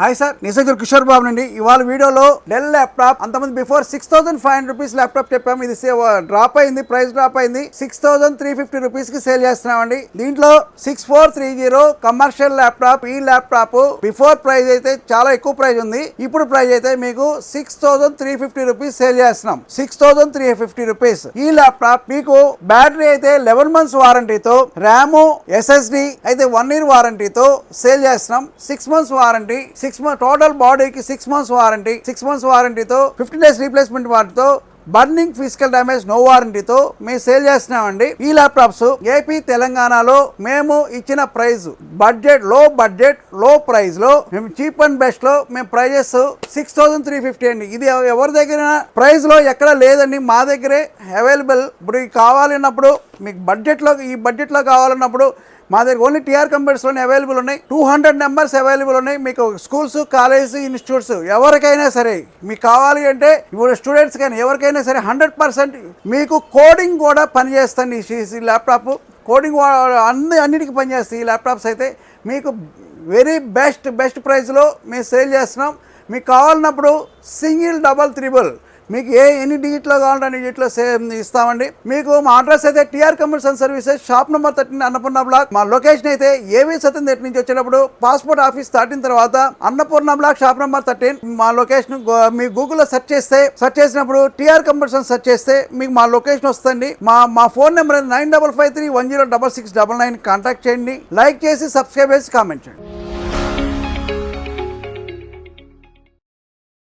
Hi sir Nijaguru Kishore Babu నుండి ఇవాళ వీడియోలో డెల్ ల్యాప్టాప్ అంతమంది before six thousand five hundred rupees laptop చెప్పాము ఇది డ్రాప్ అయింది ప్రైస్ డ్రాప్ అయింది సిక్స్ థౌసండ్ త్రీ ఫిఫ్టీ రూపీస్కి సేల్ చేస్తున్నామండి. దీంట్లో six four three zero commercial laptop ఈ ల్యాప్టాప్ బిఫోర్ ప్రైస్ అయితే చాలా ఎక్కువ ప్రైస్ ఉంది. ఇప్పుడు ప్రైస్ అయితే మీకు six thousand three fifty rupees sale చేస్తున్నాం. Six thousand three fifty rupees ఈ ల్యాప్టాప్ మీకు బ్యాటరీ అయితే లెవెన్ మంత్స్ వారంటీతో ర్యామ్ ఎస్ఎస్డి అయితే వన్ ఇయర్ వారంటీతో సేల్ చేస్తున్నాం. Six months warranty six month total బాడీకి six months warranty six months వారంటీతో fifteen days replacement వాటితో బర్నింగ్ ఫిజికల్ డ్యామేజ్ నో వారంటీతో మేము సేల్ చేస్తున్నామండి. ఈ ల్యాప్టాప్స్ ఏపీ తెలంగాణలో మేము ఇచ్చిన ప్రైస్ బడ్జెట్లో బడ్జెట్లో ప్రైస్లో మేము చీప్ అండ్ బెస్ట్లో మేము prices six thousand three fifty అండి. ఇది ఎవరి దగ్గర ప్రైస్లో ఎక్కడ లేదండి మా దగ్గరే అవైలబుల్ ఇప్పుడు కావాలన్నప్పుడు మీకు బడ్జెట్లో ఈ బడ్జెట్లో కావాలన్నప్పుడు మా దగ్గర ఓన్లీ టీఆర్ కంప్యూటర్స్లోనే అవైలబుల్ ఉన్నాయి. టూ హండ్రెడ్ నెంబర్స్ అవైలబుల్ ఉన్నాయి. మీకు స్కూల్స్ కాలేజ్ ఇన్స్టిట్యూట్స్ ఎవరికైనా సరే మీకు కావాలి అంటే ఇప్పుడు స్టూడెంట్స్ కానీ ఎవరికైనా సరే హండ్రెడ్ పర్సెంట్ మీకు కోడింగ్ కూడా పనిచేస్తుంది ఈ ల్యాప్టాప్ కోడింగ్ అన్ని అన్నిటికీ పనిచేస్తాయి ఈ ల్యాప్టాప్స్ అయితే. మీకు వెరీ బెస్ట్ బెస్ట్ ప్రైస్లో మేము సేల్ చేస్తున్నాం. మీకు కావాలన్నప్పుడు సింగిల్ డబల్ త్రిబుల్ మీకు ఏ ఎన్ని డిజిట్లో కావాలంటే అన్ని డిజిట్లో సేమ్ ఇస్తామండి. మీకు మా అడ్రస్ అయితే TR commercial services shop number thirteen Annapurna block మా లొకేషన్ అయితే ఏవి సత్యం దగ్గర నుంచి వచ్చేటప్పుడు పాస్పోర్ట్ ఆఫీస్ దాటిన తర్వాత Annapurna block shop number thirteen మా లొకేషన్ మీ గూగుల్లో సెర్చ్ చేస్తే సెర్చ్ చేసినప్పుడు టీఆర్ కమర్షియల్ సెర్చ్ చేస్తే మీకు మా లొకేషన్ వస్తుంది మా మా phone number nine double five three one zero double six double nine contact చేయండి. లైక్ చేసి సబ్స్క్రైబ్ చేసి కామెంట్ చేయండి.